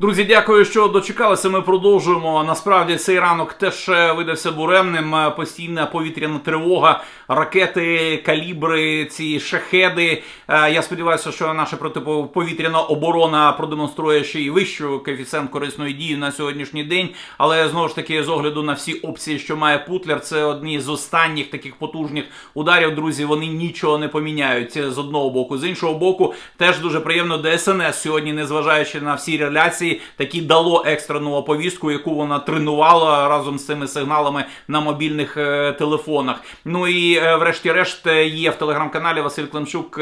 Друзі, дякую, що дочекалися. Ми продовжуємо. Насправді цей ранок теж е, видався буремним. Е, Постійна повітряна тривога, ракети, калібри, ці шахеди. Е, Я сподіваюся, що наша протиповітряна оборона продемонструє ще й вищу коефіцієнт корисної дії на сьогоднішній день. Але знову ж таки, з огляду на всі опції, що має Путлер, це одні з останніх таких потужних ударів. Друзі, вони нічого не поміняють з одного боку. З іншого боку, теж дуже приємно ДСНС сьогодні, незважаючи на всі реляції, таки дало екстрену оповістку, яку вона тренувала разом з цими сигналами на мобільних е, телефонах. Ну і е, врешті-решт е, є в телеграм-каналі Василь Климчук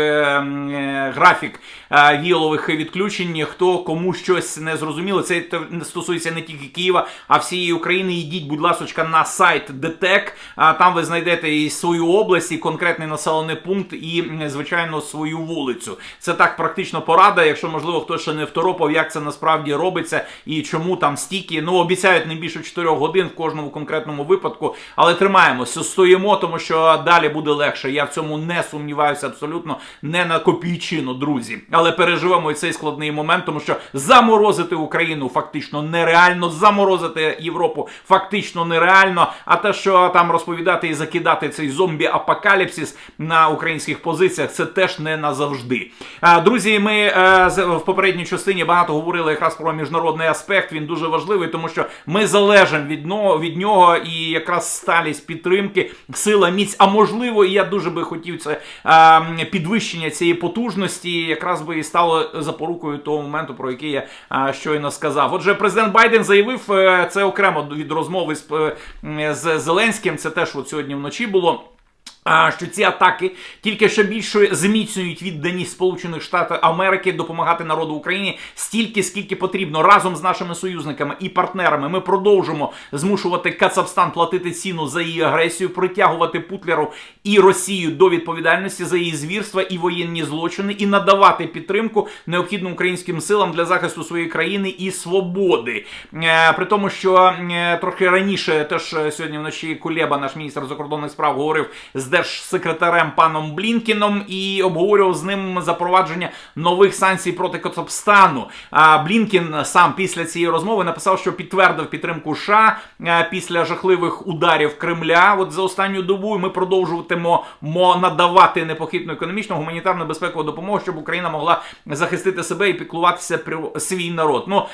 графік е, віолових відключень. Хто кому щось не зрозуміло, це стосується не тільки Києва, а всієї України. Йдіть, будь ласка, на сайт ДТЕК. Там ви знайдете і свою область, і конкретний населений пункт, і звичайно свою вулицю. Це так практично порада. Якщо можливо хтось ще не второпав, як це насправді робиться і чому там стільки. Ну обіцяють не більше 4 годин в кожному конкретному випадку, але тримаємося, стоїмо, тому що далі буде легше. Я в цьому не сумніваюся абсолютно не на копійчину, друзі. Але переживемо і цей складний момент, тому що заморозити Україну фактично нереально, заморозити Європу фактично нереально. А те, що там розповідати і закидати цей зомбі-апокаліпсис на українських позиціях, це теж не назавжди. Друзі, ми е, в попередній частині багато говорили якраз про міжнародний аспект. Він дуже важливий, тому що ми залежимо від нього, від нього і якраз сталість підтримки, сила міць. А можливо, і я дуже би хотів це е, підвищення цієї потужності, якраз би і стало запорукою того моменту, про який я е, щойно сказав. Отже, президент Байден заявив е, це окремо від розмови з, е, з Зеленським. Це теж от сьогодні вночі було. Що ці атаки тільки ще більше зміцнюють відданість Сполучених Штатів Америки допомагати народу України стільки, скільки потрібно разом з нашими союзниками і партнерами. Ми продовжимо змушувати Кацапстан платити ціну за її агресію, притягувати Путлеру і Росію до відповідальності за її звірства і воєнні злочини, і надавати підтримку необхідним українським силам для захисту своєї країни і свободи. Е, При тому, що е, трохи раніше теж сьогодні вночі Кулеба, наш міністр закордонних справ, говорив з держсекретарем паном Блінкіном і обговорював з ним запровадження нових санкцій проти Кацапстану. А Блінкін сам після цієї розмови написав, що підтвердив підтримку США після жахливих ударів Кремля. От за останню добу і ми продовжуватимо мо надавати непохитну економічну гуманітарну безпекову допомогу, щоб Україна могла захистити себе і піклуватися про свій народ. Ну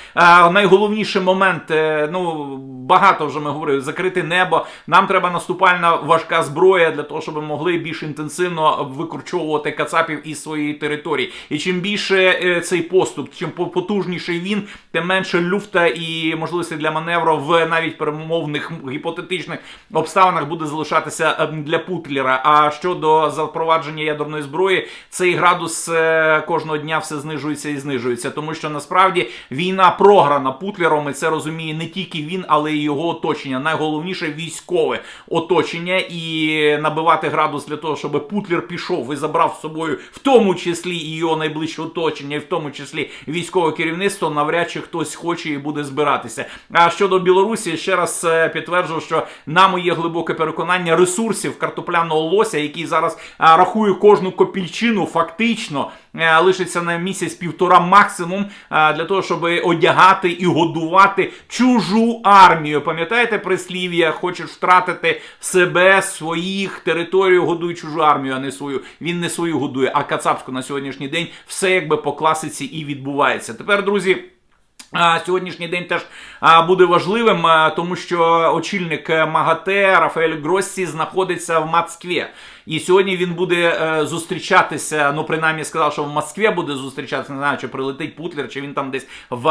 найголовніший момент, е, ну багато вже ми говорили, закрити небо. Нам треба наступальна важка зброя для того, щоб ми могли більш інтенсивно викорчовувати кацапів із своєї території. І чим більше е, цей поступ, чим по- потужніший він, тим менше люфта і можливості для маневру в навіть перемовних гіпотетичних обставинах буде залишатися ем, для Путлера. А щодо запровадження ядерної зброї, цей градус е, кожного дня все знижується і знижується, тому що насправді війна програна Путлером, і це розуміє не тільки він, але й його оточення. Найголовніше військове оточення і набивати градус для того, щоб Путлер пішов і забрав з собою, в тому числі і його найближче оточення, і в тому числі військове керівництво, навряд чи хтось хоче і буде збиратися. А щодо Білорусі, ще раз е, підтверджую, що нам є глибоке переконання ресурсів картопляного лося, який зараз рахує кожну копійчину, фактично лишиться на місяць-півтора максимум для того, щоб одягати і годувати чужу армію. Пам'ятаєте прислів'я? Хочеш втратити себе, своїх територію, годуй чужу армію, а не свою. Він не свою годує, а кацапську на сьогоднішній день все якби по класиці і відбувається. Тепер, друзі. Сьогоднішній день теж буде важливим, тому що очільник е, МАГАТЕ Рафаель Гроссі знаходиться в Москві. І сьогодні він буде е, зустрічатися. Ну, принаймні сказав, що в Москві буде зустрічатися. Не знаю, чи прилетить Путлер, чи він там десь в,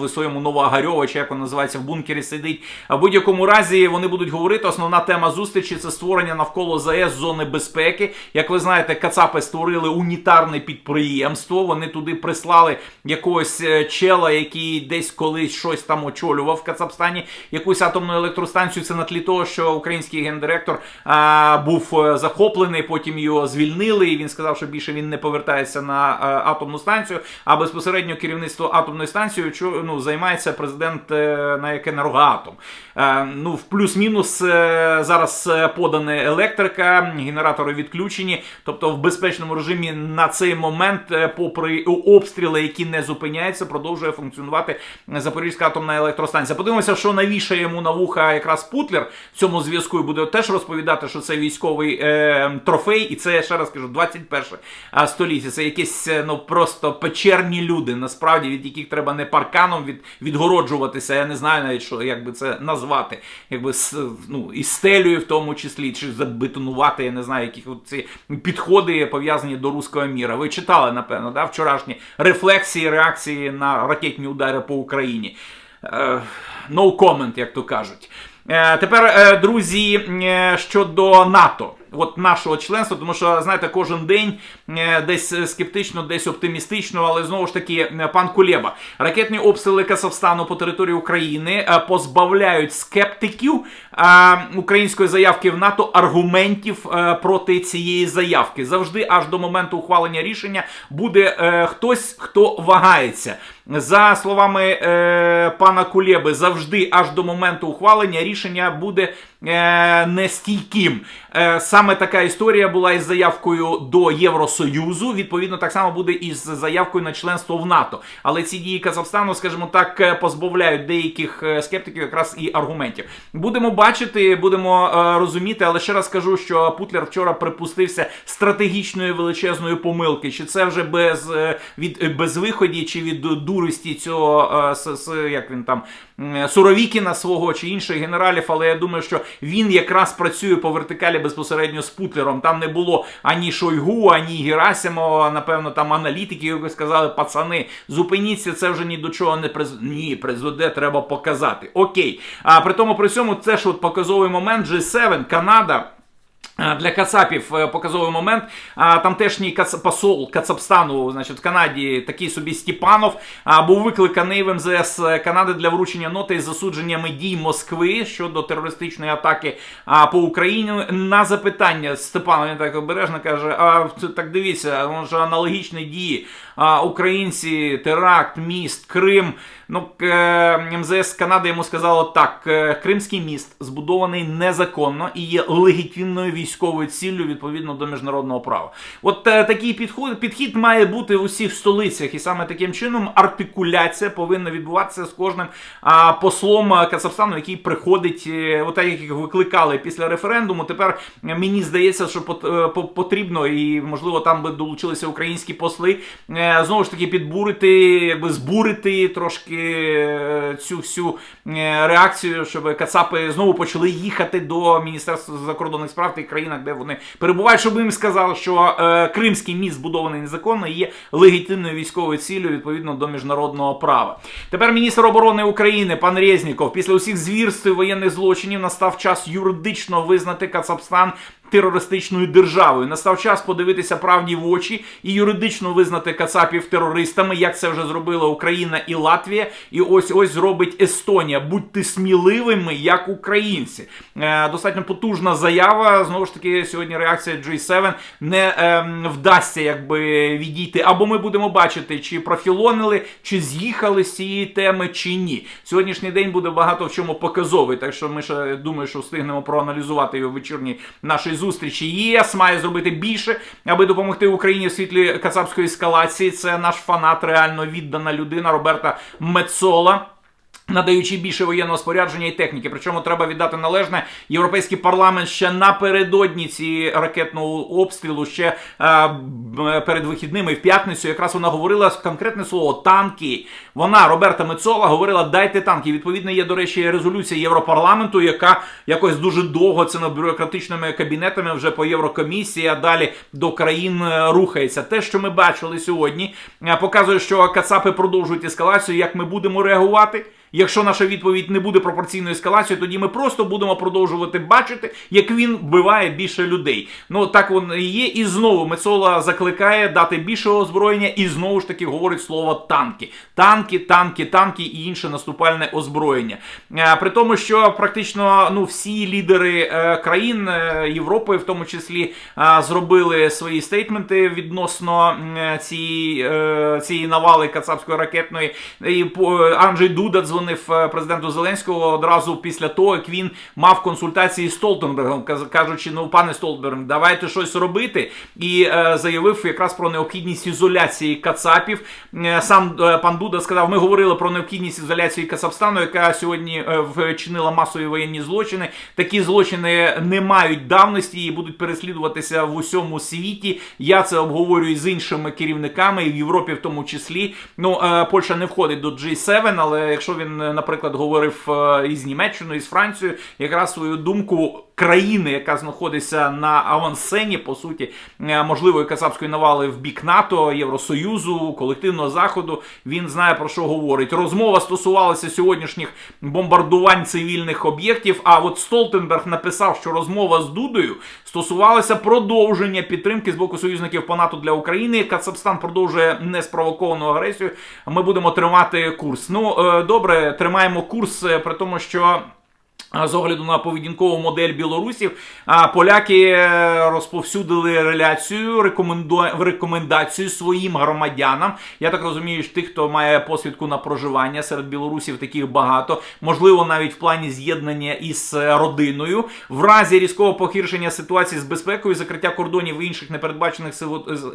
в своєму Новоагарьово, чи як воно називається, в бункері сидить. В будь-якому разі вони будуть говорити. Основна тема зустрічі це створення навколо ЗАЕС зони безпеки. Як ви знаєте, Кацапи створили унітарне підприємство. Вони туди прислали якогось е, чела, який десь колись щось там очолював в Кацапстані, якусь атомну електростанцію. Це на тлі того, що український гендиректор а, був е, захоплений. Потім його звільнили. і Він сказав, що більше він не повертається на е, атомну станцію. А безпосередньо керівництво атомної станції ну, займається президент е, на як енергоатом. Е, ну, в плюс-мінус зараз подана електрика, генератори відключені. Тобто, в безпечному режимі на цей момент, попри обстріли, які не зупиняються, продовжує функціонувати Запорізька атомна електростанція. Подивимося, що навішає йому на вуха якраз Путлер в цьому зв'язку і буде теж розповідати, що це військовий е, трофей, і це я ще раз кажу, 21 е, століття. Це якісь е, ну просто печерні люди, насправді від яких треба не парканом від, відгороджуватися. Я не знаю навіть що як би це назвати, якби ну і стелею в тому числі, чи забетонувати. Я не знаю, от ці підходи пов'язані до руського міра. Ви читали, напевно, да, вчорашні рефлексії, реакції на ракетні удари по Україні. Е, No comment, як то кажуть. Тепер, друзі, щодо НАТО. От нашого членства, тому що знаєте, кожен день е, десь скептично, десь оптимістично, але знову ж таки, е, пан Кулєба, ракетні обстріли Казахстану по території України е, позбавляють скептиків української заявки в НАТО аргументів проти цієї заявки. Завжди, аж до моменту ухвалення рішення, буде хтось, хто вагається. За словами е, пана Кулєби, завжди аж до моменту ухвалення рішення буде е, нестійким. Е, саме така історія була із заявкою до Євросоюзу. Відповідно, так само буде із заявкою на членство в НАТО. Але ці дії Казахстану, скажімо так, е, позбавляють деяких е, скептиків якраз і аргументів. Будемо бачити, будемо е, розуміти, але ще раз кажу, що Путлер вчора припустився стратегічної величезної помилки. Чи це вже без е, від е, безвиході, чи від дурості цього е, як він там Суровікіна свого чи інших генералів, але я думаю, що він якраз працює по вертикалі безпосередньо з Путлером. Там не було ані Шойгу, ані Герасимова, напевно, там аналітики, які сказали, пацани, зупиніться, це вже ні до чого не приз... Ні, призведе, треба показати. Окей. А при тому при цьому це ж от показовий момент G7, Канада. Е, Для Кацапів е, показовий момент. Тамтешній кац... посол Кацапстану, значить, в Канаді, такий собі Степанов, був викликаний в МЗС Канади для вручення ноти із засудженнями дій Москви щодо терористичної атаки по Україні. На запитання Степана він так обережно каже: а так дивіться, воно ж аналогічні дії. А, українці, теракт, міст, Крим. Ну, е, МЗС Канади йому сказало так: е, Кримський міст збудований незаконно і є легітимною військовою ціллю відповідно до міжнародного права. От е, такий підход, підхід має бути в усіх столицях, і саме таким чином артикуляція повинна відбуватися з кожним а, послом Казахстану, який приходить, от так, як викликали після референдуму. Тепер мені здається, що пот- потрібно, і можливо там би долучилися українські посли. Знову ж таки, підбурити, якби збурити трошки е, цю всю е, реакцію, щоб Кацапи знову почали їхати до Міністерства закордонних справ тих країнах, де вони перебувають, щоб їм сказали, що е, Кримський міст збудований незаконно і є легітимною військовою ціллю відповідно до міжнародного права. Тепер міністр оборони України пан Резніков після усіх звірств воєнних злочинів настав час юридично визнати Кацапстан терористичною державою. Настав час подивитися правді в очі і юридично визнати Кацапів терористами, як це вже зробила Україна і Латвія. І ось ось зробить Естонія. Будьте сміливими, як українці. Е, достатньо потужна заява. Знову ж таки, сьогодні реакція G7 не ем, вдасться якби відійти. Або ми будемо бачити, чи профілонили, чи з'їхали з цієї теми, чи ні. Сьогоднішній день буде багато в чому показовий. Так що ми ще думаю, що встигнемо проаналізувати його в вечірній нашій зустрічі. ЄС має зробити більше, аби допомогти Україні в світлі кацапської ескалації. Це наш фанат, реально віддана людина Роберта Мецола. Надаючи більше воєнного спорядження і техніки, причому треба віддати належне європейський парламент ще напередодні цієї ракетного обстрілу, ще е, перед вихідними в п'ятницю. Якраз вона говорила конкретне слово танки. Вона Роберта Мецола говорила: дайте танки. Відповідно, є до речі резолюція Європарламенту, яка якось дуже довго це над бюрократичними кабінетами вже по Єврокомісії, а далі до країн е, рухається. Те, що ми бачили сьогодні, е, показує, що Кацапи продовжують ескалацію. Як ми будемо реагувати? Якщо наша відповідь не буде пропорційною ескалацією, тоді ми просто будемо продовжувати бачити, як він вбиває більше людей. Ну так воно і є. І знову Мецола закликає дати більше озброєння, і знову ж таки говорить слово танки, танки, танки, танки і інше наступальне озброєння. Е, При тому, що практично ну всі лідери е, країн е, Європи, в тому числі, зробили свої стейтменти відносно цієї, цієї навали кацапської ракетної. І Анджей Дуда дзвонив е, президенту Зеленського одразу після того, як він мав консультації з Столтенбергом, кажучи, ну пане Столтенберг, давайте щось робити. І е, заявив якраз про необхідність ізоляції кацапів. Е, Сам е, пан Дуда сказав, ми говорили про необхідність ізоляції Кацапстану, яка сьогодні е, вчинила масові воєнні злочини. Такі злочини не мають давності і будуть переслідуватися в усьому світі. Я це обговорюю з іншими керівниками і в Європі, в тому числі. Ну, е, Польща не входить до G7, але якщо він, наприклад, говорив е, із Німеччиною, із Францією, якраз свою думку. Країни, яка знаходиться на авансцені, по суті, е, можливої кацапської навали в бік НАТО, Євросоюзу, колективного заходу, він знає про що говорить. Розмова стосувалася сьогоднішніх бомбардувань цивільних об'єктів. А от Столтенберг написав, що розмова з Дудою стосувалася продовження підтримки з боку союзників по НАТО для України. Кацапстан продовжує неспровоковану агресію. Ми будемо тримати курс. Ну е, добре, тримаємо курс, е, при тому, що. З огляду на поведінкову модель білорусів, поляки е, розповсюдили реляцію, рекомендацію своїм громадянам. Я так розумію, що тих, хто має посвідку на проживання серед білорусів, таких багато. Можливо, навіть в плані з'єднання із е, родиною. В разі різкого погіршення ситуації з безпекою, закриття кордонів і інших непередбачених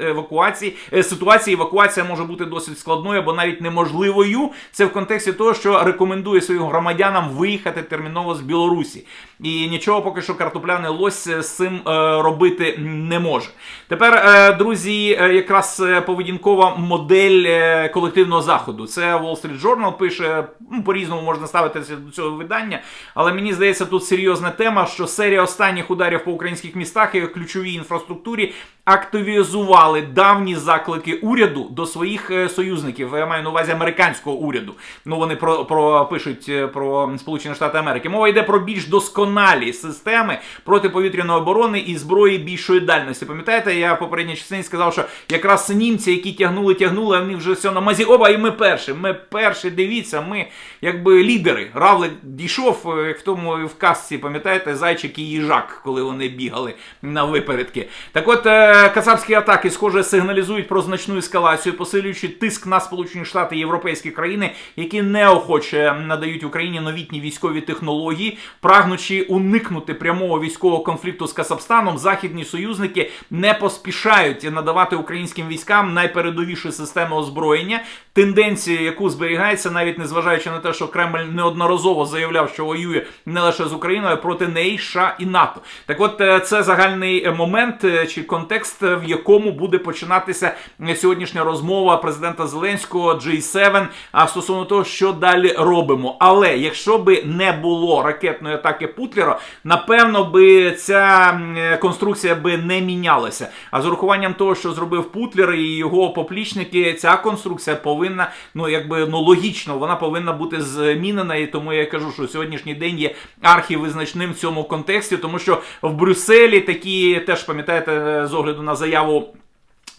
евакуацій е, ситуацій, евакуація може бути досить складною або навіть неможливою. Це в контексті того, що рекомендує своїм громадянам виїхати терміново з Білорусі. І нічого поки що картопляний лось з цим е, робити не може. Тепер, е, друзі, е, якраз поведінкова модель колективного заходу. Це Wall Street Journal пише, ну, по-різному можна ставитися до цього видання, але мені здається, тут серйозна тема, що серія останніх ударів по українських містах і ключовій інфраструктурі активізували давні заклики уряду до своїх е, союзників. Я маю на увазі американського уряду. Ну вони про, про пишуть е, про Сполучені Штати Америки. Мова йде про більш досконалі системи протиповітряної оборони і зброї більшої дальності. Пам'ятаєте, я в попередній частині сказав, що якраз німці, які тягнули, тягнули, вони вже все на мазі. Оба, і ми перші. Ми перші, дивіться, ми якби лідери. Равлик дійшов, е, як в тому в казці, пам'ятаєте, зайчик і їжак, коли вони бігали на випередки. Так от. Е, Кацапські атаки, схоже, сигналізують про значну ескалацію, посилюючи тиск на Сполучені Штати і європейські країни, які неохоче надають Україні новітні військові технології, прагнучи уникнути прямого військового конфлікту з Кацапстаном, західні союзники не поспішають надавати українським військам найпередовіші системи озброєння. Тенденція, яку зберігається, навіть незважаючи на те, що Кремль неодноразово заявляв, що воює не лише з Україною, а проти неї США і НАТО. Так, от е, це загальний момент е, чи контекст, е, в якому буде починатися е, сьогоднішня розмова президента Зеленського G7, а стосовно того, що далі робимо. Але якщо би не було ракетної атаки Путлера, напевно би ця е, конструкція би не мінялася. А з урахуванням того, що зробив Путлер і його поплічники, ця конструкція повинна, ну якби ну логічно, вона повинна бути змінена. І тому я кажу, що сьогоднішній день є архівизначним в цьому контексті, тому що в Брюсселі такі теж пам'ятаєте з огляду на заяву.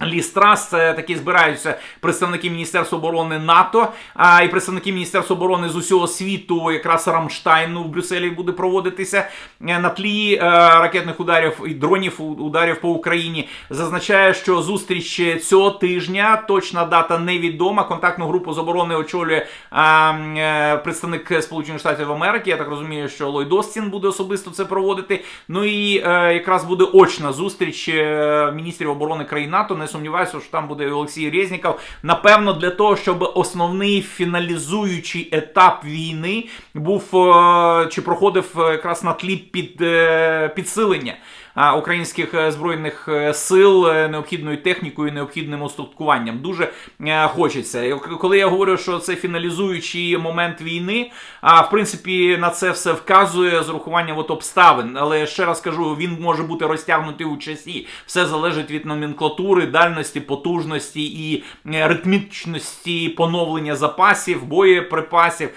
Лістрас такі збираються представники Міністерства оборони НАТО, а і представники Міністерства оборони з усього світу, якраз Рамштайну в Брюсселі буде проводитися е, на тлі е, ракетних ударів і дронів ударів по Україні. Зазначає, що зустріч цього тижня точна дата невідома. Контактну групу з оборони очолює е, представник Сполучених Штатів Америки. Я так розумію, що Ллойд Остін буде особисто це проводити. Ну і якраз буде очна зустріч міністрів оборони країн НАТО. Не сумніваюся, що там буде Олексій Резніков. Напевно, для того, щоб основний фіналізуючий етап війни був е, чи проходив е, якраз на тлі під, е, підсилення. Українських е, збройних е, сил е, необхідною технікою, необхідним устаткуванням. Дуже хочеться. Коли я говорю, що це фіналізуючий момент війни, а в принципі на це все вказує з урахуванням от обставин. Але ще раз кажу, він може бути розтягнутий у часі. Все залежить від номенклатури, дальності, потужності і ритмічності поновлення запасів, боєприпасів,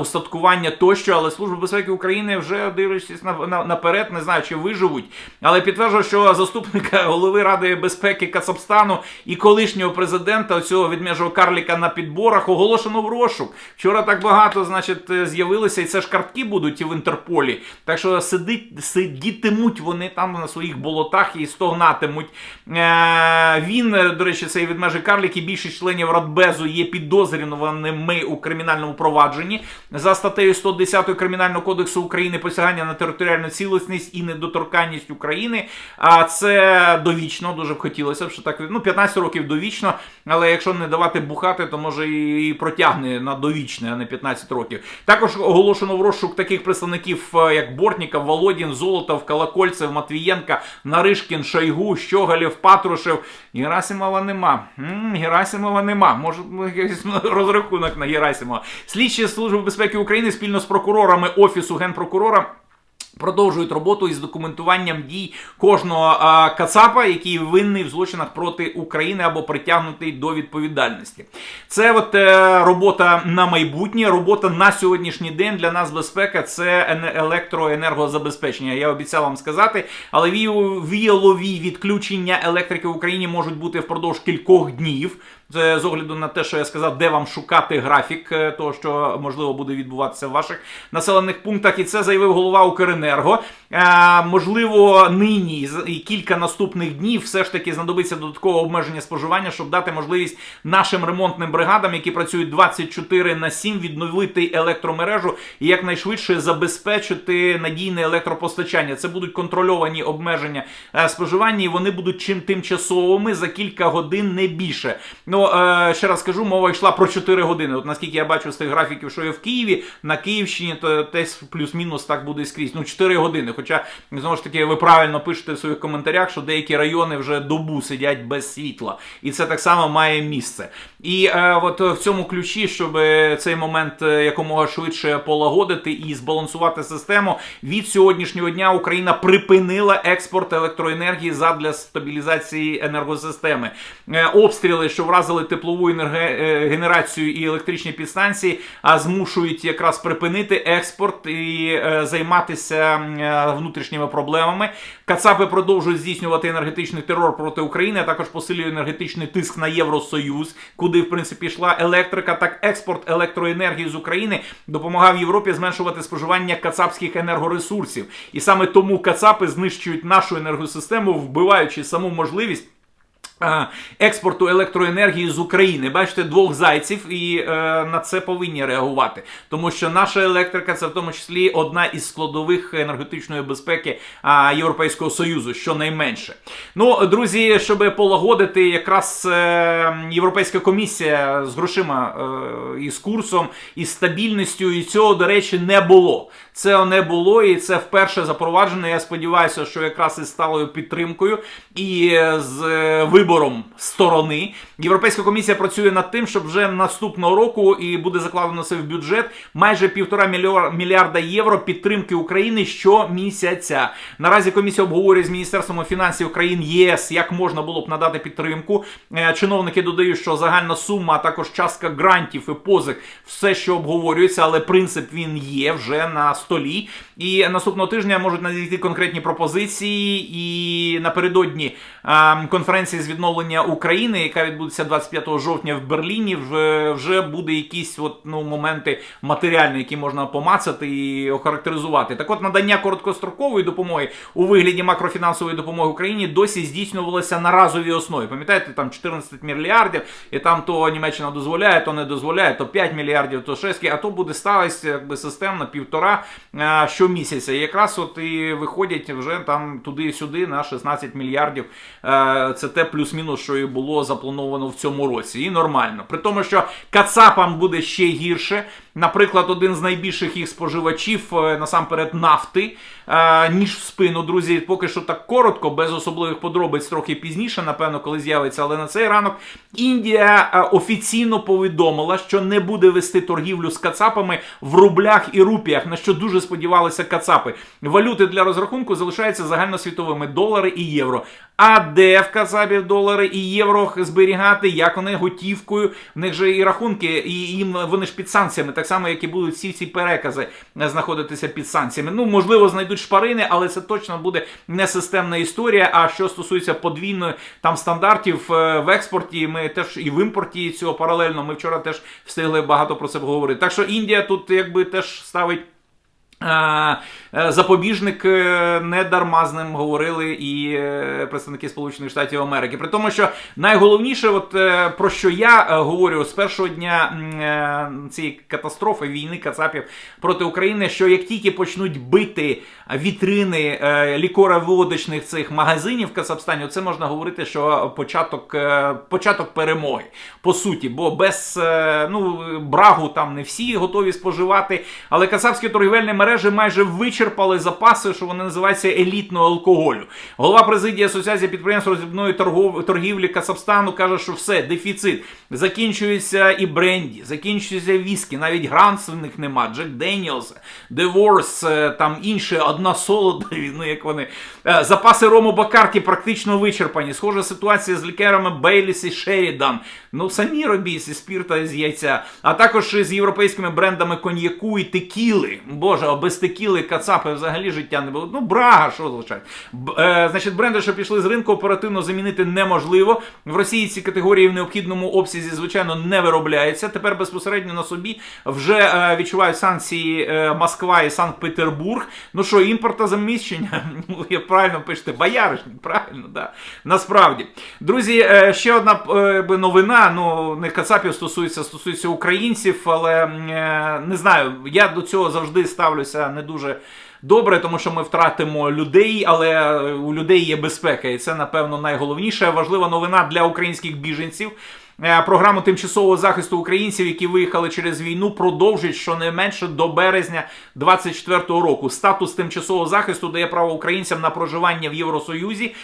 устаткування тощо. Але Служба безпеки України вже дивлячись на, на, наперед, не знаю, чи виживуть. Але підтверджую, що заступника голови Ради безпеки Кацапстану і колишнього президента цього відмежого карліка на підборах оголошено в розшук. Вчора так багато, значить, з'явилося, і це ж картки будуть і в Інтерполі. Так що сидить, сидітимуть вони там на своїх болотах і стогнатимуть. Е, він, до речі, цей відмежий карлік і більшість членів Радбезу є підозрюваними у кримінальному провадженні за статтею 110 Кримінального кодексу України посягання на територіальну цілісність і недоторканність України. А це довічно, дуже б хотілося б, що так ну 15 років довічно. Але якщо не давати бухати, то може і протягне на довічне, а не 15 років. Також оголошено в розшук таких представників, е, як Бортніков, Володін, Золотов, Колокольцев, Матвієнка, Наришкін, Шойгу, Щогалєв, Патрушев. Герасимова нема. М, Герасимова нема. Може, якийсь розрахунок на Герасимова. Слідчі Служби безпеки України спільно з прокурорами Офісу Генпрокурора. Продовжують роботу із документуванням дій кожного а, кацапа, який винний в злочинах проти України або притягнутий до відповідальності. Це от е, робота на майбутнє, робота на сьогоднішній день для нас безпека це ене- електроенергозабезпечення. Я обіцяв вам сказати, але ві- віялові відключення електрики в Україні можуть бути впродовж кількох днів. Це з огляду на те, що я сказав, де вам шукати графік е, того, що можливо буде відбуватися в ваших населених пунктах. І це заявив голова Укренерго. Е, можливо, нині і кілька наступних днів все ж таки знадобиться додаткове обмеження споживання, щоб дати можливість нашим ремонтним бригадам, які працюють 24 на 7, відновити електромережу і якнайшвидше забезпечити надійне електропостачання. Це будуть контрольовані обмеження е, споживання, і вони будуть чим тимчасовими за кілька годин не більше. Ну е, ще раз кажу, мова йшла про 4 години. От наскільки я бачу з тих графіків, що є в Києві, на Київщині, то десь плюс-мінус так буде скрізь. Ну 4 години. Хоча знову ж таки ви правильно пишете в своїх коментарях, що деякі райони вже добу сидять без світла, і це так само має місце. І е, от в цьому ключі, щоб цей момент е, якомога швидше полагодити і збалансувати систему, від сьогоднішнього дня Україна припинила експорт електроенергії задля стабілізації енергосистеми. Е, Обстріли, що вразили теплову енерге- е, генерацію і електричні підстанції, а змушують якраз припинити експорт і е, займатися е, внутрішніми проблемами. Кацапи продовжують здійснювати енергетичний терор проти України, а також посилює енергетичний тиск на Євросоюз, куди в принципі йшла електрика. Так експорт електроенергії з України допомагав Європі зменшувати споживання кацапських енергоресурсів. І саме тому кацапи знищують нашу енергосистему, вбиваючи саму можливість. Е, Експорту електроенергії з України, бачите, двох зайців, і е, на це повинні реагувати, тому що наша електрика це в тому числі одна із складових енергетичної безпеки а, Європейського союзу, щонайменше. Ну, друзі, щоб полагодити, якраз е, Європейська комісія з грошима е, і з курсом, і стабільністю, і цього, до речі, не було. Це не було, і це вперше запроваджено. Я сподіваюся, що якраз із сталою підтримкою і з е, вибором сторони Європейська комісія працює над тим, щоб вже наступного року і буде закладено це в бюджет майже півтора мільярда євро підтримки України щомісяця. Наразі комісія обговорює з міністерством фінансів країн ЄС, як можна було б надати підтримку. Е, Чиновники додають, що загальна сума, а також частка грантів і позик, все, що обговорюється, але принцип він є вже на столі. І наступного тижня можуть надійти конкретні пропозиції. І напередодні е, конференції з відновлення України, яка відбудеться 25 жовтня в Берліні, вже, вже буде якісь от, ну, моменти матеріальні, які можна помацати і охарактеризувати. Так от надання короткострокової допомоги у вигляді макрофінансової допомоги Україні досі здійснювалося на разовій основі. Пам'ятаєте, там 14 мільярдів, і там то Німеччина дозволяє, то не дозволяє, то 5 мільярдів, то 6, а то буде ставитися якби системно півтора е, щомісяця. І якраз от і виходять вже там туди-сюди на 16 мільярдів. Е, Це те плюс-мінус, що і було заплановано в цьому році. І нормально. При тому, що Кацапам буде ще гірше. наприклад, один з найбільших їх споживачів е, насамперед нафти, е, ніж в спину, друзі. Поки що так коротко, без особливих подробиць, трохи пізніше, напевно, коли з'явиться. Але на цей ранок Індія е, офіційно повідомила, що не буде вести торгівлю з кацапами в рублях і рупіях, на що дуже сподівалися кацапи. Валюти для розрахунку залишаються загальносвітовими долари і євро. А де в Кацапів долари і євро зберігати, як вони готівкою? В них же і рахунки, і їм вони ж під санкціями, так само, як і будуть всі ці перекази е, знаходитися під санкціями. Ну, можливо, знайдуть шпарини, але це точно буде не системна історія. А що стосується подвійної там стандартів е, в експорті, ми теж і в імпорті цього паралельно. Ми вчора теж встигли багато про це поговорити. Так що Індія тут якби теж ставить. Е, Запобіжник не дарма з ним говорили і е, представники Сполучених Штатів Америки. При тому, що найголовніше, от е, про що я говорю з першого дня цієї катастрофи війни Кацапів проти України, що як тільки почнуть бити вітрини лікороводочних цих магазинів в Кацапстані, це можна говорити, що початок, початок перемоги по суті, бо без ну брагу там не всі готові споживати, але кацапські торгівельні мережі майже вичерпали запаси, що вони називаються елітного алкоголю. Голова президії Асоціації підприємств роздрібної торгівлі Кацапстану каже, що все, дефіцит. Закінчується і бренді, закінчується віскі, навіть Гранс в них нема, Джек Деніелс, Деворс, е, там інше, одна солодові, ну як вони. Е, Запаси рому Бакарки практично вичерпані. Схожа ситуація з лікерами Бейліс і Шерідан. Ну самі робіть зі спірта з яйця. А також з європейськими брендами коньяку і текіли. Боже, без текіли кацапи взагалі життя не було. Ну, брага, що звичайно. Е, значить, бренди, що пішли з ринку, оперативно замінити неможливо. В Росії ці категорії в необхідному обсязі, звичайно, не виробляються. Тепер безпосередньо на собі вже е, відчувають санкції е, Москва і Санкт-Петербург. Ну що, імпортозаміщення? Ну, правильно пишете, бояришник, правильно, да. Насправді. Друзі, е, ще одна е, новина. Ну, не кацапів стосується, стосується українців, але е, не знаю, я до цього завжди ставлюся не дуже. Добре, тому що ми втратимо людей, але у людей є безпека, і це напевно найголовніше. Важлива новина для українських біженців. Е, Програму тимчасового захисту українців, які виїхали через війну, продовжить щонайменше до березня 2024 року. Статус тимчасового захисту дає право українцям на проживання в Євросоюзі, е,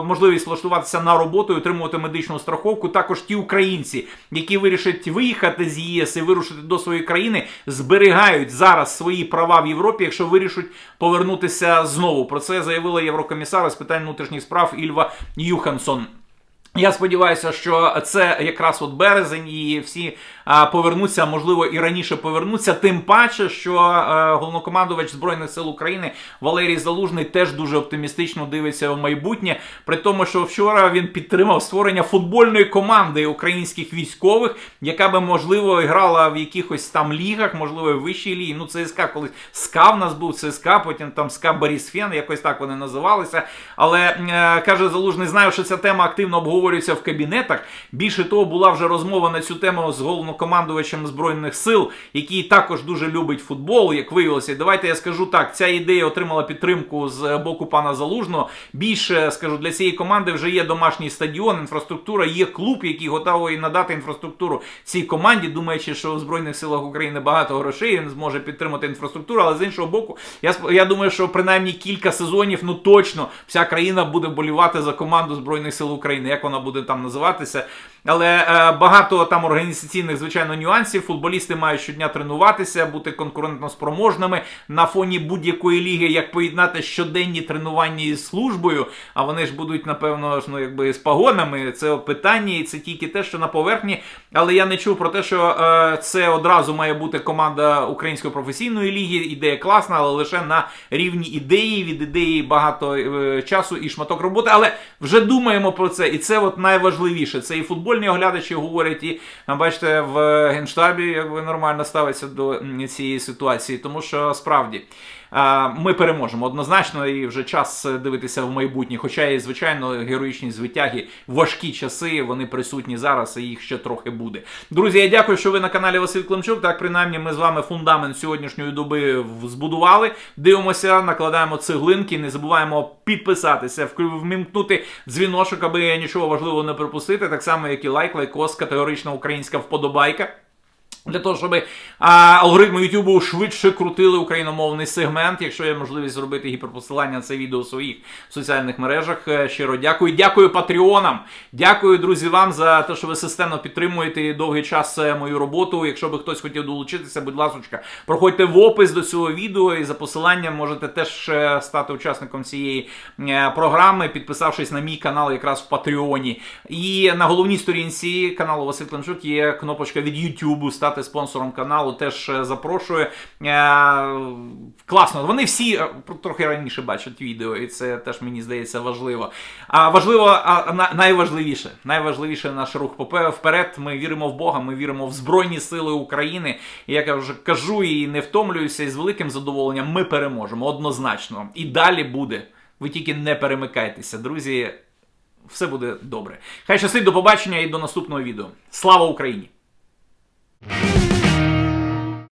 можливість влаштуватися на роботу і отримувати медичну страховку. Також ті українці, які вирішать виїхати з ЄС і вирушити до своєї країни, зберігають зараз свої права в Європі, якщо вирішать повернутися знову. Про це заявила єврокомісар з питань внутрішніх справ Ільва Юхансон. Я сподіваюся, що це якраз от березень, і всі а, повернуться, можливо, і раніше повернуться. Тим паче, що а, головнокомандувач збройних сил України Валерій Залужний теж дуже оптимістично дивиться в майбутнє. При тому, що вчора він підтримав створення футбольної команди українських військових, яка би можливо грала в якихось там лігах, можливо, в вищій лігі. Ну, ЦСКА колись СКА в нас був ЦСКА, потім там СКА Борисфен, якось так вони називалися. Але е, каже Залужний, знаю, що ця тема активно обговорюється в кабінетах. Більше того, була вже розмова на цю тему з головнокомандувачем збройних сил, який також дуже любить футбол, як виявилося. Давайте я скажу так: ця ідея отримала підтримку з боку пана Залужного. Більше скажу для цієї команди вже є домашній стадіон, інфраструктура, є клуб, який готовий надати інфраструктуру цій команді, думаючи, що в збройних силах України багато грошей, він зможе підтримати інфраструктуру. Але з іншого боку, я я думаю, що принаймні кілька сезонів, ну точно вся країна буде болівати за команду збройних сил України. Як вона буде там називатися? Але е, багато там організаційних, звичайно, нюансів. Футболісти мають щодня тренуватися, бути конкурентно спроможними на фоні будь-якої ліги, як поєднати щоденні тренування із службою. А вони ж будуть, напевно, ну, якби з погонами. Це питання, і це тільки те, що на поверхні. Але я не чув про те, що е, це одразу має бути команда української професійної ліги. Ідея класна, але лише на рівні ідеї. Від ідеї багато е, часу і шматок роботи. Але вже думаємо про це, і це от найважливіше. Це і футбольні оглядачі говорять, і а, бачите, в генштабі якби нормально ставиться до цієї ситуації, тому що справді. Ми переможемо однозначно і вже час е, дивитися в майбутнє. Хоча і звичайно героїчні звитяги, важкі часи, вони присутні зараз, і їх ще трохи буде. Друзі, я дякую, що ви на каналі Василь Климчук. Так, принаймні, ми з вами фундамент сьогоднішньої доби збудували. Дивимося, накладаємо цеглинки. Не забуваємо підписатися, вмімкнути дзвіночок, аби нічого важливого не пропустити. Так само, як і лайк, лайкос, категорична українська вподобайка. Для того, щоб алгоритми YouTube швидше крутили україномовний сегмент. Якщо є можливість зробити гіперпосилання на це відео у своїх соціальних мережах, е, щиро дякую. Дякую патреонам. Дякую, друзі, вам за те, що ви системно підтримуєте довгий час е, мою роботу. Якщо би хтось хотів долучитися, будь ласка, проходьте в опис до цього відео і за посиланням можете теж е, стати учасником цієї програми, підписавшись на мій канал якраз в Патреоні. І на головній сторінці каналу Василь Климчук є кнопочка від YouTube стати спонсором каналу. Теж е, запрошую. Е, Класно. Вони всі е, трохи раніше бачать відео, і це теж мені здається важливо. А важливо, а найважливіше, найважливіше наш рух вперед. Ми віримо в Бога, ми віримо в Збройні Сили України. І як я вже кажу і не втомлююся, і з великим задоволенням ми переможемо однозначно. І далі буде. Ви тільки не перемикайтеся, друзі. Все буде добре. Хай щастить, до побачення і до наступного відео. Слава Україні! Thank you.